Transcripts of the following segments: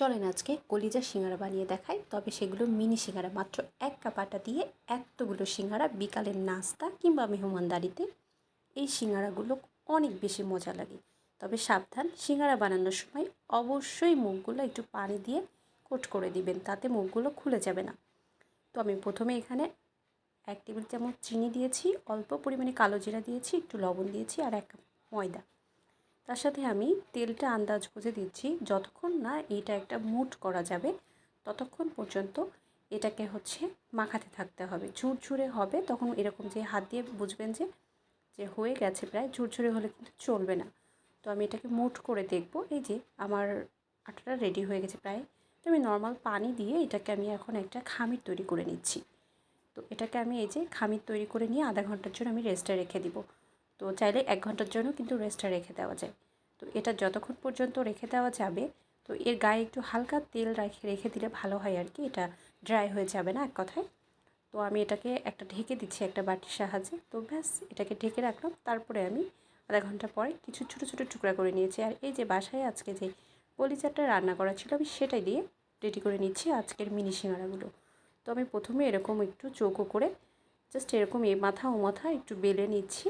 চলেন আজকে কলিজা সিঙ্গারা বানিয়ে দেখাই। তবে সেগুলো মিনি সিঙ্গারা, মাত্র এক কাপ আটা দিয়ে এতগুলো সিঙ্গারা বিকালের নাস্তা কিংবা মেহমানদারিতে। এই সিঙ্গারাগুলো অনেক বেশি মজা লাগে। তবে সাবধান, সিঙ্গারা বানানোর সময় অবশ্যই মুখগুলো একটু পানি দিয়ে কোট করে দিবেন, তাতে মুখগুলো খুলে যাবে না। তো আমি প্রথমে এখানে এক টেবিল চামচ চিনি দিয়েছি, অল্প পরিমাণে কালো জিরা দিয়েছি, একটু লবণ দিয়েছি, আর এক ময়দা। তার সাথে আমি তেলটা আন্দাজ বুঝে দিচ্ছি। যতক্ষণ না এটা একটা মুট করা যাবে, ততক্ষণ পর্যন্ত এটাকে হচ্ছে মাখাতে থাকতে হবে। ঝুরঝুরে হবে, তখন এরকম যে হাত দিয়ে বুঝবেন যে যে হয়ে গেছে প্রায়, ঝুরঝুরে হলে কিন্তু চলবে না। তো আমি এটাকে মুট করে দেখব, এই যে আমার আটাটা রেডি হয়ে গেছে প্রায়। তো আমি নর্মাল পানি দিয়ে এটাকে আমি এখন একটা খামির তৈরি করে নিচ্ছি। তো এটাকে আমি এই যে খামির তৈরি করে নিয়ে আধা ঘণ্টার জন্য আমি রেস্টে রেখে দিব। তো চাইলে এক ঘণ্টার জন্য কিন্তু রেস্টে রেখে দেওয়া যায়। তো এটা যতক্ষণ পর্যন্ত রেখে দেওয়া যাবে, তো এর গায়ে একটু হালকা তেল রেখে রেখে দিলে ভালো হয় আর কি, এটা ড্রাই হয়ে যাবে না এক কথায়। তো আমি এটাকে একটা ঢেকে দিচ্ছি একটা বাটির সাহায্যে, তো ব্যাস এটাকে ঢেকে রাখলাম, তারপরে আমি আধা ঘণ্টা পরে কিছু ছোটো ছোটো টুকরা করে নিয়েছি। আর এই যে বাসায় আজকে যে কলিজাটা রান্না করা ছিল, আমি সেটাই দিয়ে রেডি করে নিচ্ছি আজকের মিনি সিঙ্গারাগুলো। তো আমি প্রথমে এরকম একটু চৌকো করে জাস্ট এরকম এ মাথা ও মাথা একটু বেলে নিচ্ছি।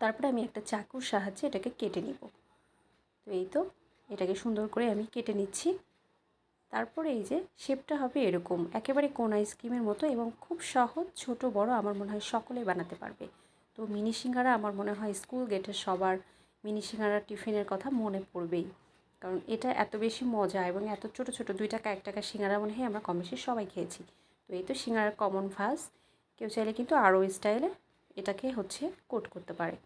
তারপরে আমি একটা চাকুর সাহায্যে এটাকে কেটে নিব। তো এই তো, এটাকে সুন্দর করে আমি কেটে নিচ্ছি। তারপরে এই যে শেপটা হবে এরকম, একেবারে কোন আইসক্রিমের মতো এবং খুব সহজ, ছোট, বড় আমার মনে হয় সকলেই বানাতে পারবে। তো মিনি সিঙ্গারা আমার মনে হয় স্কুল গেটের সবার মিনি সিঙ্গারা টিফিনের কথা মনে পড়বেই। কারণ এটা এত বেশি মজা এবং এত ছোট ছোট দুই টাকা, এক টাকা সিঙ্গারা মনে হয় আমরা কম বেশি সবাই খেয়েছি। তো এই তো সিঙ্গারার কমন ভাস কেউ চাইলে কিন্তু আরও স্টাইলে এটাকে হচ্ছে কোট করতে পারে।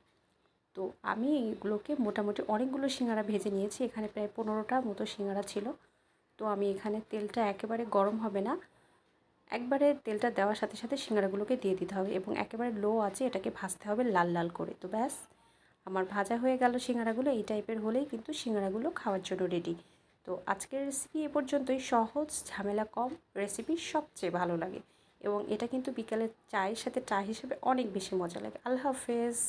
তো আমি এগুলোকে মোটামুটি অনেকগুলো সিঙ্গারা ভেজে নিয়েছি। এখানে প্রায় পনেরোটা মতো সিঙ্গারা ছিল। তো আমি এখানে তেলটা একেবারে গরম হবে না। একবারে তেলটা দেওয়ার সাথে সাথে সিঙ্গারাগুলোকে দিয়ে দিতে হবে এবং একেবারে লো আছে এটাকে ভাজতে হবে লাল লাল করে। তো ব্যাস, আমার ভাজা হয়ে গেল সিঙ্গারাগুলো। এই টাইপের হলেই কিন্তু সিঙ্গারাগুলো খাওয়ার জন্য রেডি তো আজকের রেসিপি এ পর্যন্তই। সহজ, ঝামেলা কম রেসিপি সবচেয়ে ভালো লাগে। এবং এটা কিন্তু বিকালে চায়ের সাথে চা হিসেবে অনেক বেশি মজা লাগে। আল্লাহ হাফেজ।